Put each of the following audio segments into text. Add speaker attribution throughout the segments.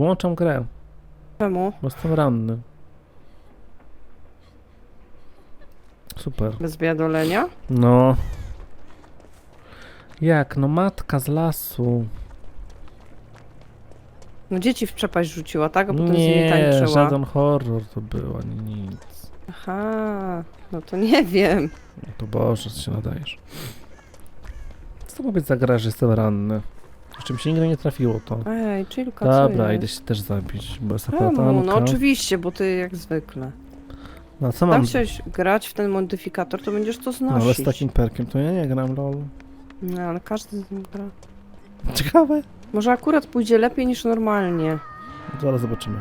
Speaker 1: Wyłączam grę,
Speaker 2: Czemu?
Speaker 1: bo jestem ranny. Super.
Speaker 2: Bez biadolenia?
Speaker 1: No. Jak? No matka z lasu.
Speaker 2: No dzieci w przepaść rzuciła, tak? A potem z nimi
Speaker 1: Nie,
Speaker 2: tańczyła.
Speaker 1: żaden horror to było, ani nic.
Speaker 2: Aha, no to nie wiem.
Speaker 1: No to Boże, co się nadajesz. Co to ma być za gra, że jestem ranny? Jeszcze mi się nigdy nie trafiło to.
Speaker 2: Ej, chillka, co
Speaker 1: Dobra,
Speaker 2: jest?
Speaker 1: idę się też zabić, bo jest
Speaker 2: Czemu?
Speaker 1: apatanka.
Speaker 2: No oczywiście, bo ty jak zwykle.
Speaker 1: No co mam?
Speaker 2: Tam chciałeś grać w ten modyfikator, to będziesz to
Speaker 1: No ale z
Speaker 2: znosić.
Speaker 1: takim perkiem to ja nie gram, lol.
Speaker 2: No, ale każdy z nim gra.
Speaker 1: Ciekawe.
Speaker 2: Może akurat pójdzie lepiej niż normalnie.
Speaker 1: Zaraz zobaczymy.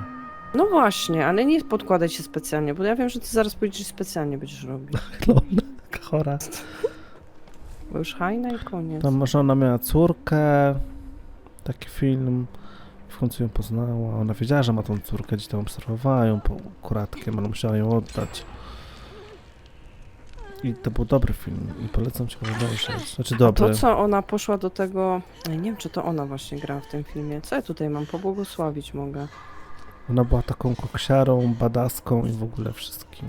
Speaker 2: No właśnie, ale nie podkładaj się specjalnie, bo ja wiem, że ty zaraz pójdziesz i specjalnie będziesz robić.
Speaker 1: Lol, chora.
Speaker 2: Bo już hajna i koniec.
Speaker 1: Tam może ona miała córkę, taki film, w końcu ją poznała, ona wiedziała, że ma tą córkę, gdzieś tam obserwowała ją po kuratkiem, ale musiała ją oddać. I to był dobry film i polecam ci go obejrzeć. Znaczy dobry.
Speaker 2: To co, ona poszła do tego... Ej, nie wiem, czy to ona właśnie gra w tym filmie. Co ja tutaj mam? Pobłogosławić mogę.
Speaker 1: Ona była taką koksiarą, badaską i w ogóle wszystkim.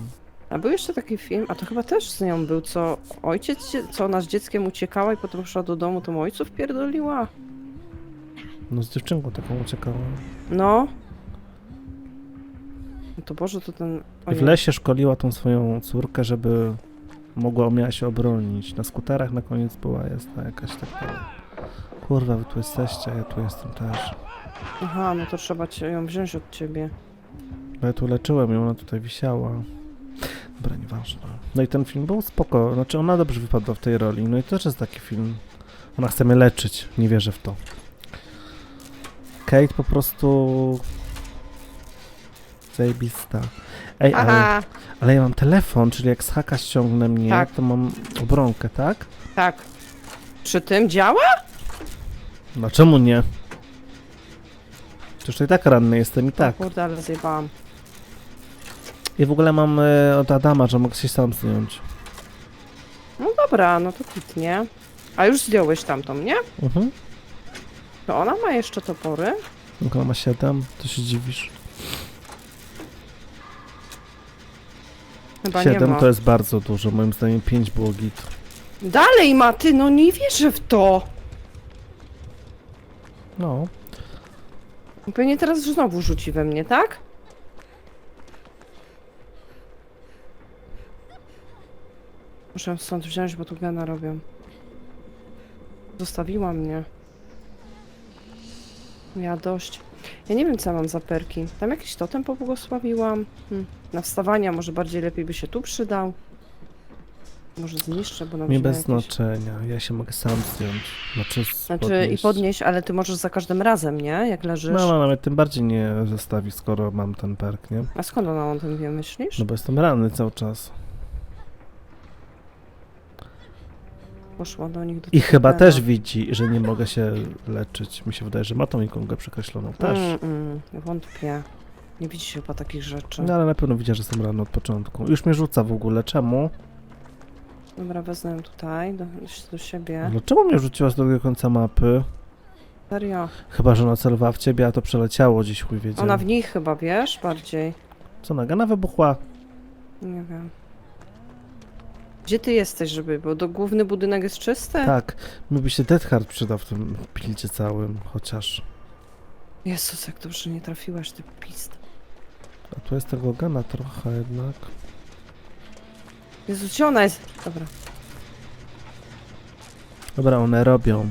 Speaker 2: A był jeszcze taki film, a to chyba też z nią był, co ojciec, co ona z dzieckiem uciekała i potem szła do domu, to ojców pierdoliła.
Speaker 1: No z dziewczynką taką uciekała.
Speaker 2: No. No to Boże, to ten...
Speaker 1: I w
Speaker 2: ojej.
Speaker 1: lesie szkoliła tą swoją córkę, żeby mogła, umiała się obronić. Na skuterach na koniec była jazda jakaś taka. Kurwa, wy tu jesteście, a ja tu jestem też.
Speaker 2: Aha, no to trzeba cię, ją wziąć od ciebie.
Speaker 1: Bo ja tu leczyłem ją, ona tutaj wisiała. Dobra, nieważne. No i ten film był spoko, znaczy ona dobrze wypadła w tej roli. No i to też jest taki film. Ona chce mnie leczyć, nie wierzę w to. Kate po prostu... Zajebista. Ej, ale,
Speaker 2: Aha,
Speaker 1: ale ja mam telefon, czyli jak z haka ściągnę mnie,
Speaker 2: Tak.
Speaker 1: to mam obronkę, tak?
Speaker 2: tak. Przy tym działa?
Speaker 1: No czemu nie? Przecież to i tak ranny jestem i tak.
Speaker 2: Kurde, ale zjebałam.
Speaker 1: I w ogóle mam e, od Adama, że mogę się sam zdjąć.
Speaker 2: No dobra, no to kitnie. A już zdjąłeś tamtą, nie?
Speaker 1: Mhm.
Speaker 2: To ona ma jeszcze topory?
Speaker 1: Jak ona ma 7, to się dziwisz.
Speaker 2: Chyba nie
Speaker 1: 7
Speaker 2: ma.
Speaker 1: to jest bardzo dużo, moim zdaniem 5 było git.
Speaker 2: Dalej ma, ty, no nie wierzę w to.
Speaker 1: No,
Speaker 2: Pewnie teraz znowu rzuci we mnie, tak? Muszę stąd wziąć, bo tu gena robią. Zostawiła mnie. Ja dość. Ja nie wiem, co ja mam za perki. Tam jakiś totem pobłogosławiłam. Hm. Na wstawania może bardziej lepiej by się tu przydał. Może zniszczę, bo nam się
Speaker 1: bez
Speaker 2: jakieś...
Speaker 1: znaczenia, ja się mogę sam zdjąć. Znaczy,
Speaker 2: Znaczy
Speaker 1: podnieść.
Speaker 2: i podnieść, ale ty możesz za każdym razem, nie? Jak leżysz.
Speaker 1: No, no, nawet tym bardziej nie zostawi, skoro mam ten perk, nie?
Speaker 2: A skąd ona o tym wie, myślisz?
Speaker 1: No bo jestem ranny cały czas.
Speaker 2: Poszła do nich do
Speaker 1: I chyba też widzi, że nie mogę się leczyć. Mi się wydaje, że ma tą ikonkę przekreśloną też.
Speaker 2: Mm, mm, wątpię. Nie widzi się chyba takich rzeczy.
Speaker 1: No ale na pewno widzi, że jestem ranny od początku. Już mnie rzuca w ogóle. Czemu?
Speaker 2: Dobra, wezmę tutaj, do, do siebie.
Speaker 1: Dlaczego mnie rzuciła z drugiego końca mapy?
Speaker 2: Serio.
Speaker 1: Chyba, że ona celowała w ciebie, a to przeleciało gdzieś chuj wiedział.
Speaker 2: Ona w nich chyba, wiesz, bardziej.
Speaker 1: Co, nagana wybuchła?
Speaker 2: Nie wiem. Gdzie ty jesteś, żeby, bo do główny budynek jest czysty?
Speaker 1: Tak, mi by się Death Heart przydał w tym pildzie całym, chociaż.
Speaker 2: Jezus, jak dobrze nie trafiłaś, ty pist.
Speaker 1: A tu jest tego gana trochę jednak.
Speaker 2: Jezu, gdzie ona jest? Dobra.
Speaker 1: Dobra, one robią.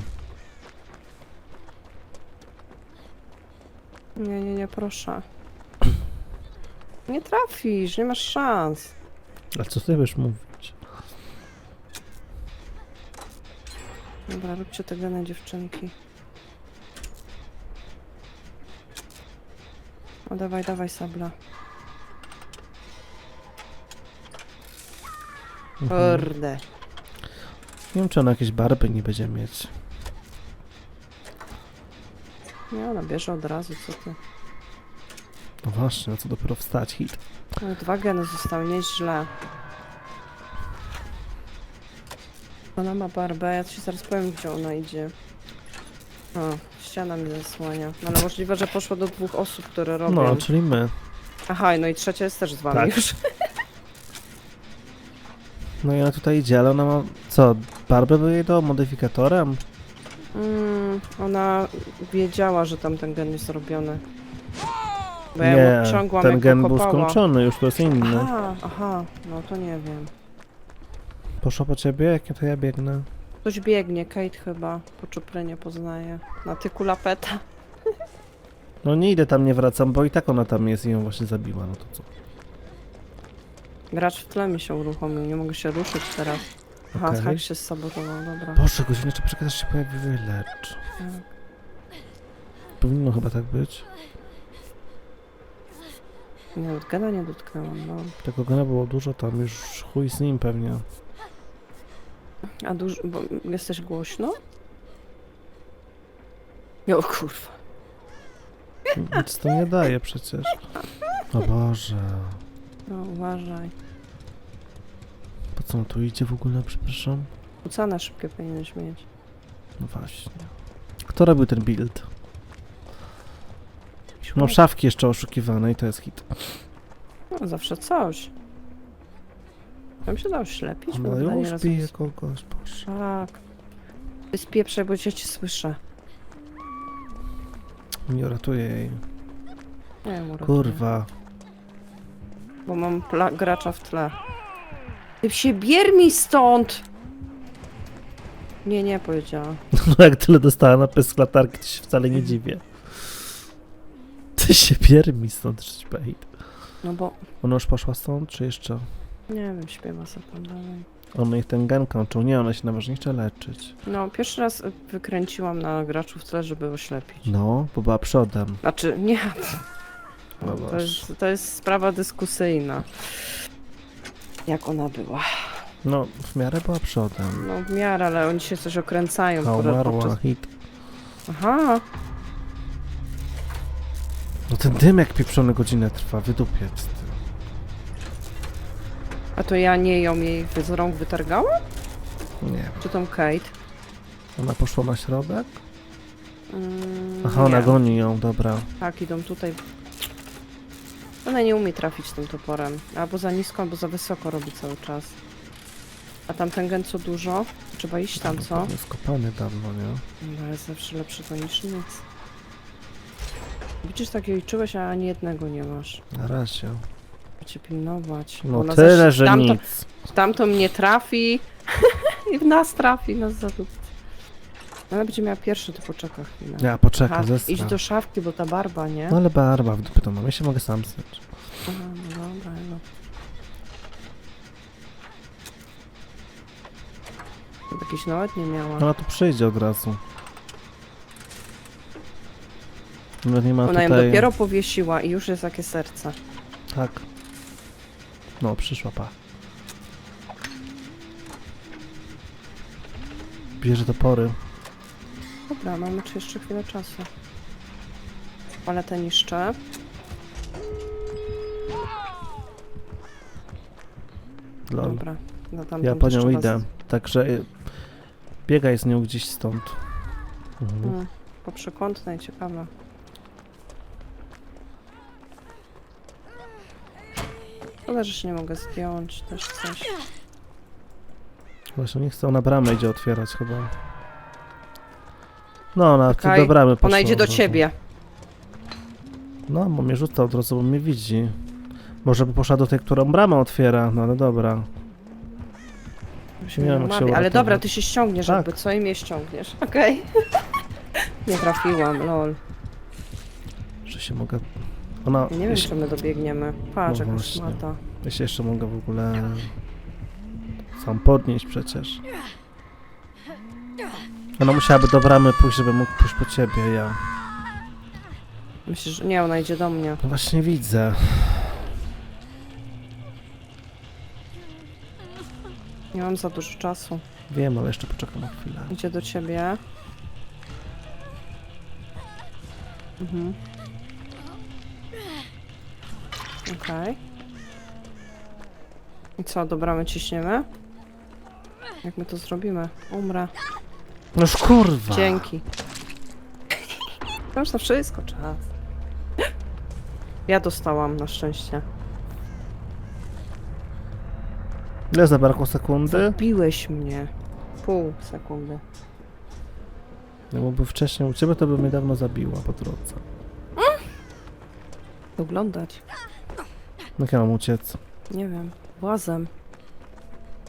Speaker 2: Nie, nie, nie, proszę. Nie trafisz, nie masz szans.
Speaker 1: A co ty będziesz mówić?
Speaker 2: Dobra, róbcie te gene dziewczynki. O, dawaj, dawaj, sabla.
Speaker 1: Mhm.
Speaker 2: Kurde.
Speaker 1: Nie wiem, czy ona jakieś barby nie będzie mieć.
Speaker 2: Nie, ona bierze od razu, co ty.
Speaker 1: No właśnie, a co dopiero wstać hit.
Speaker 2: No, dwa geny zostały, nieźle. Ona ma barbę, ja ci zaraz powiem, gdzie ona idzie. O, ściana mi zasłania. No, ale możliwe, że poszło do dwóch osób, które robią.
Speaker 1: No, czyli my.
Speaker 2: Aha, no i trzecia jest też z wami
Speaker 1: Tak.
Speaker 2: już.
Speaker 1: No i ona tutaj idzie, ale ona ma... Co, Barbę by jej dał modyfikatorem?
Speaker 2: Mm, ona wiedziała, że tam ten gen jest zrobiony. Bo ja
Speaker 1: Nie,
Speaker 2: ją ciągłam
Speaker 1: ten
Speaker 2: jak
Speaker 1: gen
Speaker 2: go
Speaker 1: był
Speaker 2: kopała.
Speaker 1: skończony, już to jest inny.
Speaker 2: Aha, aha, no to nie wiem.
Speaker 1: Poszło po ciebie? Jakie to ja biegnę?
Speaker 2: Ktoś biegnie, Kate chyba, po czuprenie poznaje. Na tyku lapeta.
Speaker 1: No nie idę tam, nie wracam, bo i tak ona tam jest i ją właśnie zabiła, no to co?
Speaker 2: Gracz w tle mi się uruchomił, nie mogę się ruszyć teraz. Aha,
Speaker 1: Okej.
Speaker 2: tak się sabotował, dobra.
Speaker 1: Boże, godzinę trzeba poczekać, aż się pojawi wylecz.
Speaker 2: Tak.
Speaker 1: Powinno chyba tak być.
Speaker 2: Nie, od gena nie dotknęłam, no.
Speaker 1: Tego gena było dużo tam, już chuj z nim pewnie.
Speaker 2: A dużo, bo jesteś głośno? O kurwa.
Speaker 1: Nic to nie daje przecież. O Boże.
Speaker 2: No uważaj.
Speaker 1: Po co on tu idzie w ogóle, przepraszam?
Speaker 2: Ucane szybkie powinieneś mieć.
Speaker 1: No właśnie. Kto robił ten build? No szafki jeszcze oszukiwane i to jest hit.
Speaker 2: No, zawsze coś. Tam się dało ślepić?
Speaker 1: No
Speaker 2: bo ani
Speaker 1: już
Speaker 2: razu
Speaker 1: bije
Speaker 2: nie-
Speaker 1: kogoś.
Speaker 2: Tak. Ty spieprzaj, bo cię cię słyszę.
Speaker 1: Nie ratuję jej.
Speaker 2: Nie wiem, uratuję.
Speaker 1: Kurwa.
Speaker 2: Bo mam pla- gracza w tle. Ty się biermi stąd! Nie, nie powiedziała.
Speaker 1: No jak tyle dostała na pysk latarki, to się wcale nie dziwię. Ty się piermi stąd, Shitbait.
Speaker 2: No bo,
Speaker 1: Ona już poszła stąd, czy jeszcze?
Speaker 2: Nie wiem, śpiewa sobie tam dalej.
Speaker 1: Ona ich ten gen kończył. Nie, ona się najważniejsze leczyć.
Speaker 2: No, pierwszy raz wykręciłam na graczu w tle, żeby oślepić.
Speaker 1: No, bo była przodem.
Speaker 2: Znaczy, nie.
Speaker 1: No
Speaker 2: to,
Speaker 1: właśnie.
Speaker 2: jest, to jest sprawa dyskusyjna. Jak ona była.
Speaker 1: No, w miarę była przodem.
Speaker 2: No w miarę, ale oni się coś okręcają.
Speaker 1: A
Speaker 2: które
Speaker 1: umarła,
Speaker 2: podczas-
Speaker 1: hit.
Speaker 2: Aha,
Speaker 1: No ten dym jak pieprzony godzinę trwa, wydupiec.
Speaker 2: A to ja nie ją jej z rąk wytargałam?
Speaker 1: Nie.
Speaker 2: Czy tą Kate?
Speaker 1: Ona poszła na środek?
Speaker 2: Mm,
Speaker 1: Aha, ona
Speaker 2: nie.
Speaker 1: goni ją, dobra.
Speaker 2: Tak, idą tutaj. Ona nie umie trafić tym toporem. Albo za nisko, albo za wysoko robi cały czas. A tamten gen co dużo? Trzeba iść tam, co?
Speaker 1: pewnie Skopany dawno, nie?
Speaker 2: No ale zawsze lepsze to niż nic. Widzisz, tak jej czułeś, a ani jednego nie masz.
Speaker 1: Na razie.
Speaker 2: Trzeba cię pilnować.
Speaker 1: No
Speaker 2: ona
Speaker 1: tyle,
Speaker 2: zawsze-
Speaker 1: że
Speaker 2: tamto,
Speaker 1: nic.
Speaker 2: Tamto mnie trafi i w nas trafi, nas zadupi. Ona będzie miała pierwszy, to poczeka chwilę.
Speaker 1: Ja poczekam,
Speaker 2: Aha, idź do szafki, bo ta barba, nie?
Speaker 1: No ale barba w dupie to mam, ja się mogę sam stać.
Speaker 2: Aha, no dobra, no. Jakiś nawet nie miała.
Speaker 1: Ona tu przyjdzie od razu. Nawet nie ma
Speaker 2: Ona ją
Speaker 1: tutaj...
Speaker 2: dopiero powiesiła i już jest takie serce.
Speaker 1: Tak. No, przyszła pa. Bierze topory.
Speaker 2: Dobra, mamy jeszcze chwilę czasu. Ale te niszczę.
Speaker 1: Lol.
Speaker 2: Dobra.
Speaker 1: Ja
Speaker 2: tam
Speaker 1: po nią idę. Także y, biegaj z nią gdzieś stąd. Mhm.
Speaker 2: Mm, po przekątnej, ciekawe. Szkoda, że się nie mogę zdjąć też coś.
Speaker 1: Właśnie nie chce, ona bramę idzie otwierać chyba. No, ona okay.
Speaker 2: Czekaj,
Speaker 1: do bramy poszła.
Speaker 2: Ona idzie do ciebie.
Speaker 1: No, bo mnie rzuca od razu, bo mnie widzi. Może by poszła do tej, którą bramę otwiera, no ale dobra.
Speaker 2: Się
Speaker 1: Nie wiem, jak
Speaker 2: umawia.
Speaker 1: się
Speaker 2: Ale
Speaker 1: uratować.
Speaker 2: dobra, ty się ściągniesz
Speaker 1: Tak.
Speaker 2: jakby co i mnie ściągniesz. Okej. nie trafiłam, lol.
Speaker 1: Że się mogę... Ona...
Speaker 2: Ja nie wiem,
Speaker 1: jeśli...
Speaker 2: czy my dobiegniemy. Patrz,
Speaker 1: No
Speaker 2: jaka szmata.
Speaker 1: Ja się jeszcze mogę w ogóle sam podnieść przecież. Ona musiałaby do bramy pójść, żeby mógł pójść po ciebie, ja.
Speaker 2: Myślisz, że nie, ona idzie do mnie.
Speaker 1: No właśnie widzę.
Speaker 2: Nie mam za dużo czasu.
Speaker 1: Wiem, ale jeszcze poczekam na chwilę.
Speaker 2: Idzie do ciebie. Mhm. Okej. I co, do bramy ciśniemy? Jak my to zrobimy? Umrę.
Speaker 1: Noż kurwa!
Speaker 2: Dzięki. Masz na wszystko czas. Ja dostałam na szczęście.
Speaker 1: Ile zabrakło sekundy?
Speaker 2: Biłeś mnie. Pół sekundy.
Speaker 1: No bo by wcześniej u ciebie to by mnie dawno zabiła po drodze.
Speaker 2: Oglądać.
Speaker 1: Jak ja mam uciec?
Speaker 2: Nie wiem. Łazem.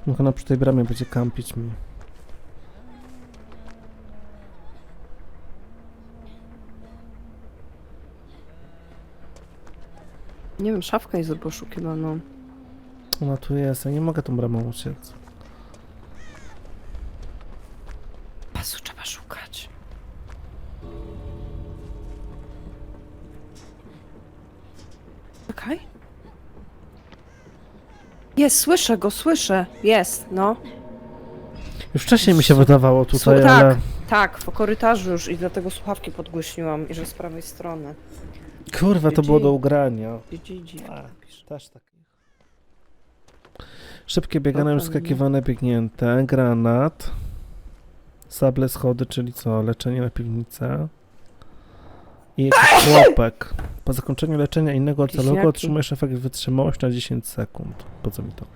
Speaker 1: Jak ona przy tej bramie będzie kampić mi.
Speaker 2: Nie wiem, szafka jest poszukiwaną.
Speaker 1: Ona tu jest, ja nie mogę tą bramą uciec.
Speaker 2: Jest, słyszę go, słyszę. Jest, no.
Speaker 1: Już wcześniej mi się wydawało tutaj,
Speaker 2: Słu- tak.
Speaker 1: ale...
Speaker 2: Tak, w korytarzu już i dlatego słuchawki podgłośniłam i że z prawej strony.
Speaker 1: Kurwa, to było do ugrania.
Speaker 2: GG.
Speaker 1: A, też tak. Szybkie biegane, już
Speaker 2: Dokładnie.
Speaker 1: skakiwane, biegnięte, granat, sable schody, czyli co, leczenie na piwnicę i jakiś chłopek. Po zakończeniu leczenia innego
Speaker 2: Bliźniaki.
Speaker 1: otrzymujesz efekt wytrzymałość na 10 sekund. Po co mi to?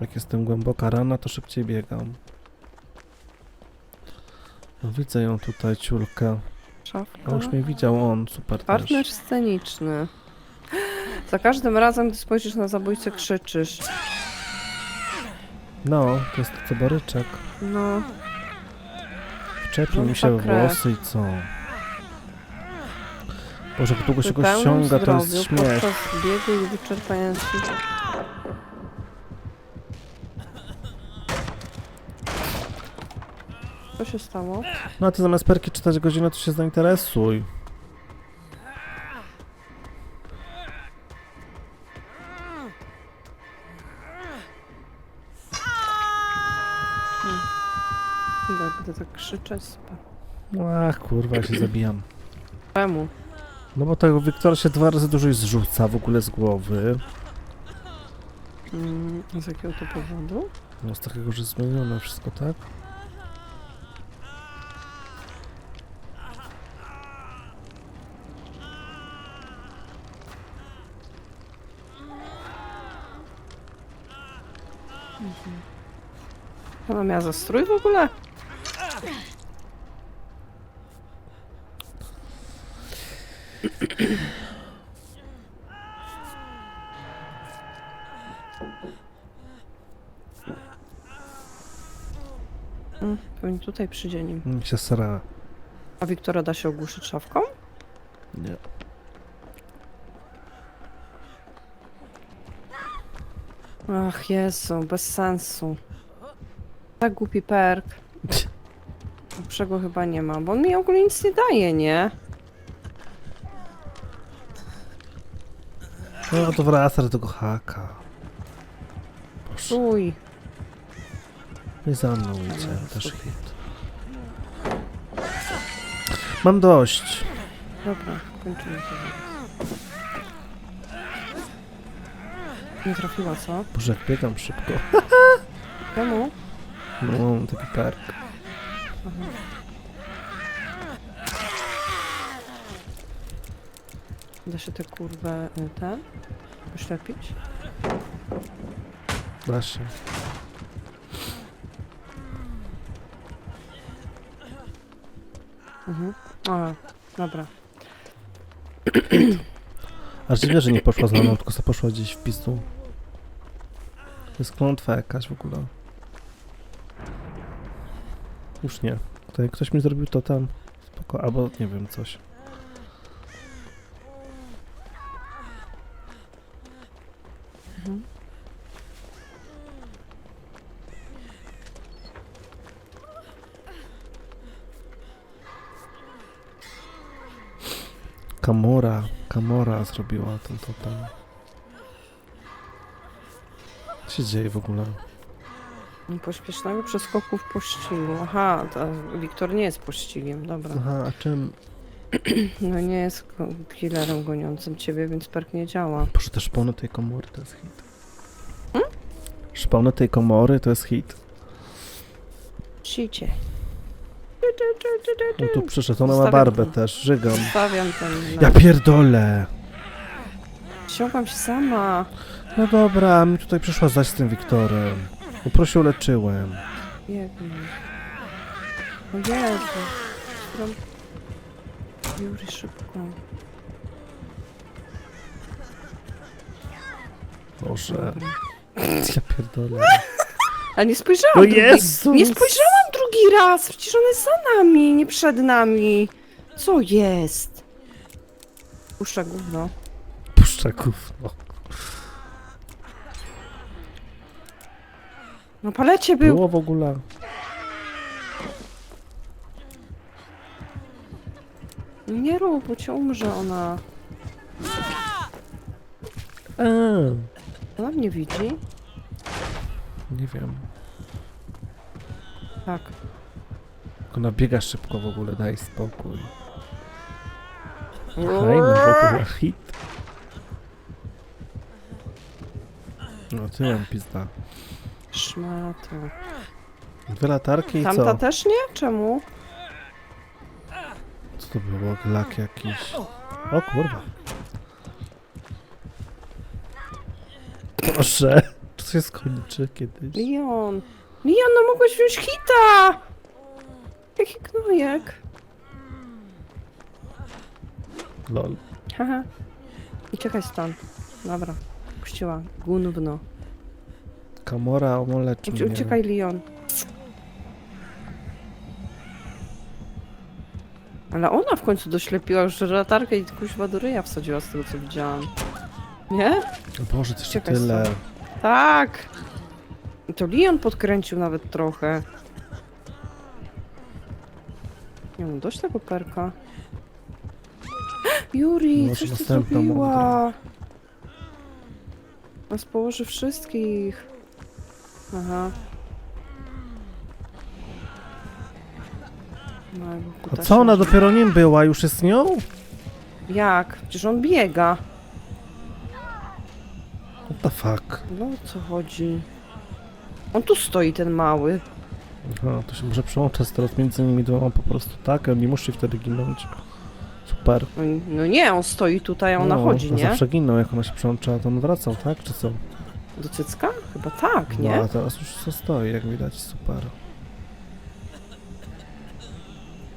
Speaker 1: Jak jestem głęboka rana, to szybciej biegam. No, widzę ją tutaj, ciulkę.
Speaker 2: Szafka.
Speaker 1: A już mnie widział on, super
Speaker 2: Partner
Speaker 1: też.
Speaker 2: sceniczny. Za każdym razem, gdy spojrzysz na zabójcę, krzyczysz.
Speaker 1: No, to jest ceboryczek.
Speaker 2: No,
Speaker 1: Wczepił
Speaker 2: No
Speaker 1: mi się w włosy i co? Boże, jak długo się go ściąga, to jest śmiech.
Speaker 2: podczas biegu i wyczerpających. Co się stało?
Speaker 1: No a ty zamiast perki czytać godzinę, to się zainteresuj.
Speaker 2: Super.
Speaker 1: Ach, kurwa, ja się zabijam.
Speaker 2: Czemu?
Speaker 1: No bo tego Wiktora się dwa razy dłużej zrzuca w ogóle z głowy.
Speaker 2: Mm, z jakiego to powodu?
Speaker 1: No z takiego, że zmienione wszystko, tak?
Speaker 2: Ona miała zastrój w ogóle? Mm, Pewnie tutaj przyjdzie nim.
Speaker 1: Mi się sra.
Speaker 2: A Wiktora da się ogłuszyć szafką?
Speaker 1: Nie.
Speaker 2: Ach Jezu, bez sensu. Tak głupi perk. Lepszego chyba nie ma, bo on mi ogólnie nic nie daje, nie?
Speaker 1: No to wraca do tego haka. Boże,
Speaker 2: Uj.
Speaker 1: nie za mną idzie, też hit. Mam dość.
Speaker 2: Dobra, kończymy to. Nie trafiła, co?
Speaker 1: Boże, jak biegam szybko.
Speaker 2: Czemu?
Speaker 1: No, mam taki perk.
Speaker 2: Da się te kurwę, y, te, oślepić?
Speaker 1: Się.
Speaker 2: Mhm. A, dobra.
Speaker 1: Aż dziwne, że nie poszła za mną, tylko sobie poszła gdzieś w pizdu. To jest klątwa jakaś w ogóle. Już nie. Tutaj ktoś mi zrobił to tam. Spoko, albo nie wiem, coś.
Speaker 2: Mhm.
Speaker 1: Kamora, Kamora zrobiła ten totem. Co się dzieje w ogóle?
Speaker 2: Pośpiesznego przeskoku w pościgu. Aha, to Wiktor nie jest pościgiem, dobra.
Speaker 1: Aha, a czym?
Speaker 2: No nie jest killerem goniącym ciebie, więc perk nie działa.
Speaker 1: Boże, te szpony tej komory to jest hit. Szpony tej komory to jest hit.
Speaker 2: Wrócicie.
Speaker 1: No tu przyszedł, ona ma
Speaker 2: Zostawiam
Speaker 1: barbę
Speaker 2: to.
Speaker 1: też, żygam.
Speaker 2: Stawiam ten...
Speaker 1: Ja pierdolę!
Speaker 2: Ściągam się sama.
Speaker 1: No dobra, mi tutaj przyszła zaś z tym Wiktorem. Uprosił, leczyłem.
Speaker 2: Biegnij. O Jezu. Którą... Juri, szybko.
Speaker 1: Boże, ja pierdolę.
Speaker 2: A nie spojrzałam
Speaker 1: No
Speaker 2: drugi...
Speaker 1: Jezus!
Speaker 2: Nie spojrzałam drugi raz! Przecież on jest za nami, nie przed nami. Co jest? Puszcza gówno.
Speaker 1: Puszcza gówno.
Speaker 2: No palecie był.
Speaker 1: Było w ogóle.
Speaker 2: No Nie rób, bo cię umrze ona.
Speaker 1: Eee,
Speaker 2: Ona mnie widzi?
Speaker 1: nie wiem.
Speaker 2: Tak.
Speaker 1: Ona biega szybko w ogóle, daj spokój. Fajny w ogóle hit. No ty mam pizda.
Speaker 2: Szmato.
Speaker 1: Dwie latarki i
Speaker 2: Tamta
Speaker 1: co?
Speaker 2: też nie? Czemu?
Speaker 1: Co to było? Glak jakiś. O kurwa. Proszę. To się skończy kiedyś?
Speaker 2: Leon. Leon, no mogłeś wziąć hita! Jaki gnojek.
Speaker 1: Lol.
Speaker 2: Haha. I czekaj stąd. Dobra. Puściła. Gówno.
Speaker 1: Kamora omolecz
Speaker 2: Ucie-
Speaker 1: mnie.
Speaker 2: Uciekaj, Leon. Ale ona w końcu doślepiła już latarkę i kuźwa do ryja wsadziła z tego co widziałam. Nie?
Speaker 1: O Boże, to jeszcze
Speaker 2: Uciekaj
Speaker 1: tyle.
Speaker 2: Tak! To Leon podkręcił nawet trochę. Nie mam dość tego perka. Juri,
Speaker 1: Może
Speaker 2: coś ty
Speaker 1: następna
Speaker 2: zrobiła? Nas położy wszystkich. Aha. No, jakby
Speaker 1: A co ona dopiero nim była? Już jest nią?
Speaker 2: Jak? Przecież on biega.
Speaker 1: What the fuck?
Speaker 2: No o co chodzi? On tu stoi, ten mały.
Speaker 1: Aha, to się może przełączać teraz między nimi dwoma po prostu, tak? Oni musi wtedy ginąć. Super.
Speaker 2: No, no nie, on stoi tutaj, a ona
Speaker 1: no,
Speaker 2: chodzi, nie?
Speaker 1: zawsze ginął, jak ona się przełączała, to on wracał, tak? Czy co?
Speaker 2: Do cycka? Chyba tak,
Speaker 1: No,
Speaker 2: nie?
Speaker 1: a teraz już co stoi, jak widać, super.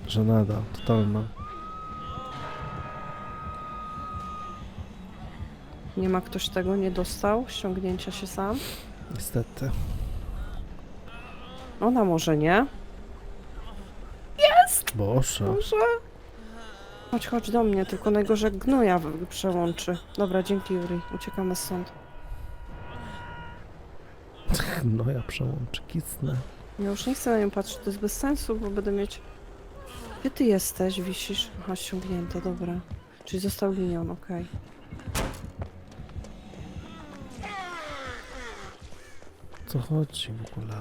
Speaker 1: Żenada, totalna.
Speaker 2: Nie ma ktoś tego nie dostał? Ściągnięcia się sam?
Speaker 1: Niestety.
Speaker 2: Ona może nie?
Speaker 1: Boże.
Speaker 2: Może? Chodź, chodź do mnie, tylko najgorzej jak gnoja w- przełączy. Dobra, dzięki Juri, uciekamy stąd.
Speaker 1: No ja przełączę, kisnę.
Speaker 2: Ja już nie chcę na nią patrzeć, to jest bez sensu, bo będę mieć... Gdzie ty jesteś? Wisisz? Aha, ściągnięte, dobra. Czyli został linią, okej.
Speaker 1: Co chodzi w ogóle?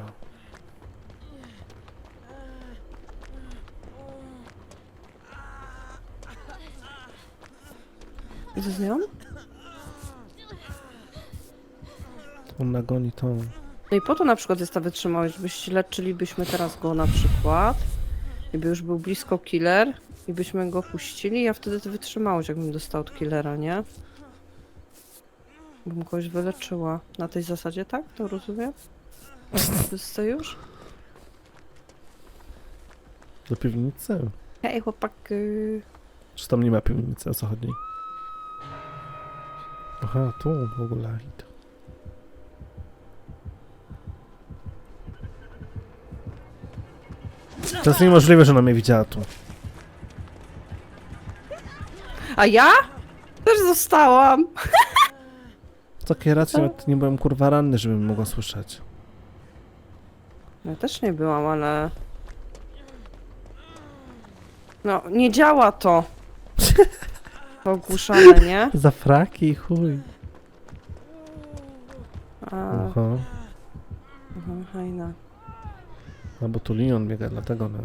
Speaker 2: I co z nią?
Speaker 1: On nagoni tą.
Speaker 2: No i po to na przykład jest ta wytrzymałość, żebyście leczylibyśmy teraz go na przykład i by już był blisko killer i byśmy go puścili, a wtedy to wytrzymałość jakbym dostał od killera, nie? Bym kogoś wyleczyła. Na tej zasadzie, tak? To rozumiem? Wszyscy już?
Speaker 1: Do piwnicy?
Speaker 2: Hej, chłopak. y,
Speaker 1: Czy tam nie ma piwnicy, chodzi? Aha, tu w ogóle. hit. To jest niemożliwe, że ona mnie widziała tu.
Speaker 2: A ja? Też zostałam.
Speaker 1: Takie racje, nawet nie byłem kurwa ranny, żebym mogła słyszeć.
Speaker 2: Ja też nie byłam, ale... No, nie działa to. To ogłuszane, nie?
Speaker 1: Za fraki chuj.
Speaker 2: A,
Speaker 1: Aha.
Speaker 2: aha, fajna.
Speaker 1: No bo tu Leon biega, dlatego no.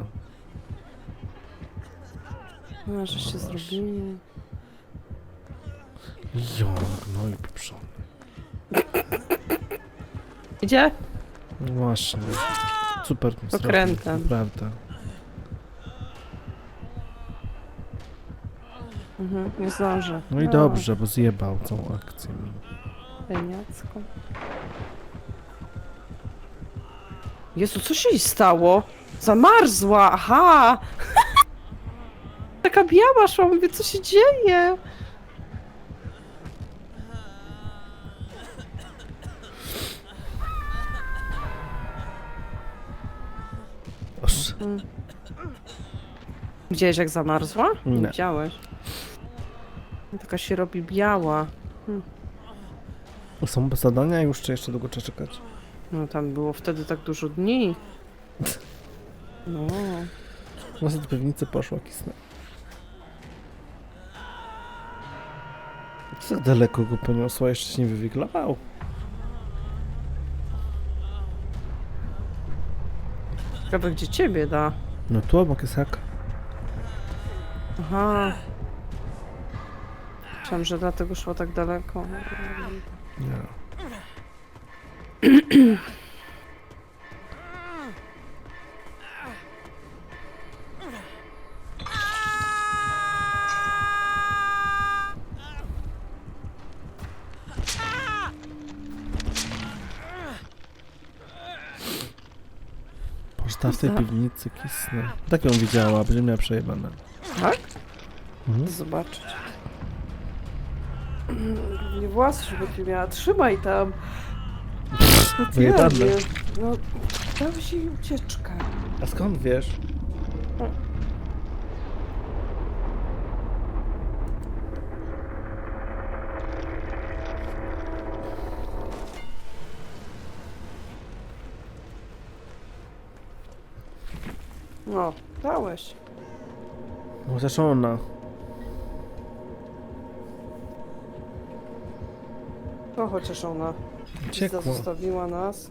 Speaker 2: No, żeście
Speaker 1: Boże.
Speaker 2: zrobili.
Speaker 1: Leon, no i pieprzony.
Speaker 2: Idzie?
Speaker 1: No właśnie. Super. mi zrobił,
Speaker 2: Okrętem.
Speaker 1: Naprawdę.
Speaker 2: Mhm, nie zdążę.
Speaker 1: No i dobrze, bo zjebał całą akcję.
Speaker 2: Peniacko. Jezu, co się jej stało? Zamarzła, aha! Taka biała szła, mówię, co się dzieje?
Speaker 1: Oż.
Speaker 2: Widziałeś jak zamarzła?
Speaker 1: Nie.
Speaker 2: widziałeś. Taka się robi biała.
Speaker 1: Są zadania już, czy jeszcze długo trzeba czekać?
Speaker 2: No tam było wtedy tak dużo dni. No.
Speaker 1: Może do piwnicy poszła kisnę. Co tak daleko go poniosła, jeszcze się nie wywiglował.
Speaker 2: Ciekawe gdzie ciebie da.
Speaker 1: No tu obok jest hak.
Speaker 2: Aha. Myślałam, że dlatego szło tak daleko.
Speaker 1: Nie. Poszła w tej
Speaker 2: Za-
Speaker 1: piwnicy kisnę. Tak ją widziała, będzie miała przejebane.
Speaker 2: Tak?
Speaker 1: Mhm.
Speaker 2: Zobaczyć. Nie włosy, żeby ty miała. Trzymaj tam. Specjalnie. No, dam się jej ucieczkę.
Speaker 1: A skąd wiesz?
Speaker 2: No, dałeś.
Speaker 1: Chociaż ona.
Speaker 2: No chociaż ona zostawiła nas.